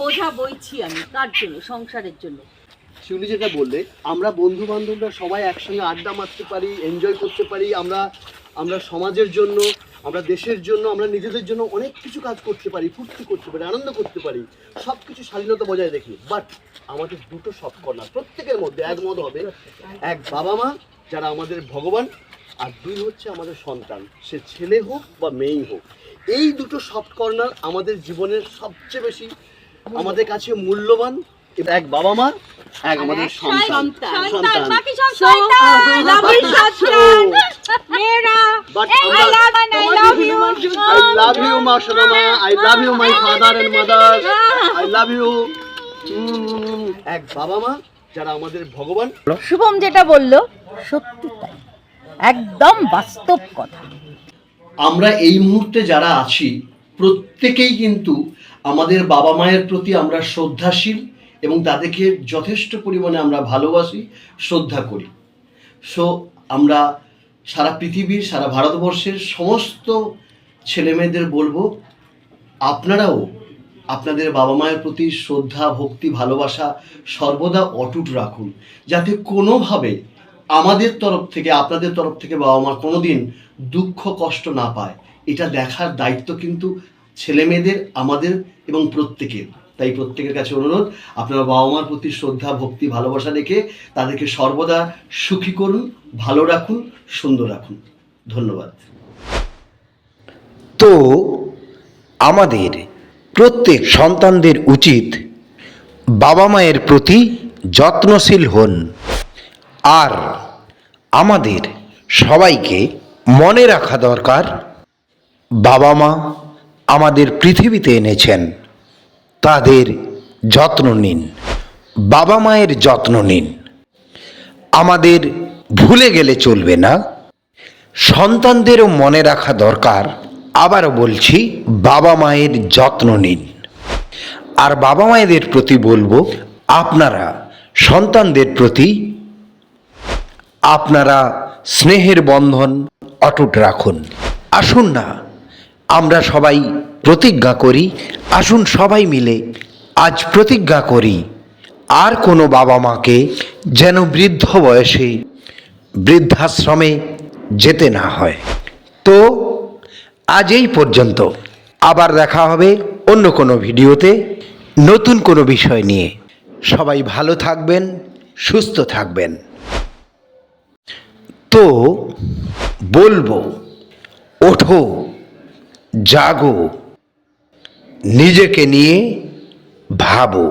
বোঝা বইছি আমি, কার জন্য? সংসারের জন্য। শিউলি যেটা বললে, আমরা বন্ধু বান্ধবরা সবাই একসঙ্গে আড্ডা মারতে পারি এনজয় করতে পারি, আমরা আমরা সমাজের জন্য, আমরা দেশের জন্য, আমরা নিজেদের জন্য অনেক কিছু কাজ করতে পারি, ফুর্তি করতে পারি, আনন্দ করতে পারি সব কিছু স্বাধীনতা বজায় রেখে। বাট আমাদের দুটো সব কর্নার প্রত্যেকের মধ্যে একমত হবে, এক বাবা মা, যারা আমাদের ভগবান, আর দুই হচ্ছে আমাদের সন্তান। সে ছেলে হোক বা মেয়েই হোক। এই দুটো সফট কর্নার আমাদের জীবনের সবচেয়ে বেশি আমাদের কাছে মূল্যবান এক বাবা মা এক আমাদের সন্তান। সন্তান। সন্তান বাকি সব So, শয়তান, lovely সন্তান, মেয়েরা But এই I আমরা- love and I love you. I love you, মা সোনামা I love you, my father and mother. I love you. এক বাবা মা যারা আমাদের ভগবান। শুভম যেটা বলল সত্যি তাই। একদম বাস্তব কথা। আমরা এই মুহূর্তে যারা আছি প্রত্যেকেই কিন্তু আমাদের বাবা মায়ের প্রতি আমরা শ্রদ্ধাশীল এবং তাদেরকে যথেষ্ট পরিমাণে আমরা ভালোবাসি, শ্রদ্ধা করি। সো আমরা সারা পৃথিবীর সারা ভারতবর্ষের সমস্ত ছেলেমেয়েদের বলব, আপনারাও আপনাদের বাবা মায়ের প্রতি শ্রদ্ধা, ভক্তি, ভালোবাসা সর্বদা অটুট রাখুন। যাতে কোনোভাবে আমাদের তরফ থেকে, আপনাদের তরফ থেকে বাবা মা কোনোদিন দুঃখ, কষ্ট না পায়। এটা দেখার দায়িত্ব কিন্তু ছেলে মেয়েদের আমাদের এবং প্রত্যেকের। তাই প্রত্যেকের কাছে অনুরোধ, আপনারা বাবা মার প্রতি শ্রদ্ধা, ভক্তি, ভালোবাসা রেখে তাদেরকে সর্বদা সুখী করুন, ভালো রাখুন, সুন্দর রাখুন। ধন্যবাদ। তো, আমাদের প্রত্যেক সন্তানদের উচিত বাবা মায়ের প্রতি যত্নশীল হন। আর আমাদের সবাইকে মনে রাখা দরকার, বাবা মা আমাদের পৃথিবীতে এনেছেন, তাদের যত্ন নিন, বাবা মায়ের যত্ন নিন। আমাদের ভুলে গেলে চলবে না। সন্তানদেরও মনে রাখা দরকার। আবারও বলছি, বাবা মায়ের যত্ন নিন। আর বাবা মায়েদের প্রতি বলব, আপনারা সন্তানদের প্রতি আপনারা স্নেহের বন্ধন অটুট রাখুন। আসুন না আমরা সবাই প্রতিজ্ঞা করি, আসুন সবাই মিলে আজ প্রতিজ্ঞা করি, আর কোনো বাবা মাকে যেন বৃদ্ধ বয়সে বৃদ্ধাশ্রমে যেতে না হয়। তো, আজ এই পর্যন্ত। আবার দেখা হবে অন্য কোনো ভিডিওতে। নতুন কোনো বিষয় নিয়ে। সবাই ভালো থাকবেন, সুস্থ থাকবেন। তো, বলব, ওঠো। জাগো নিজেকে নিয়ে ভাবো।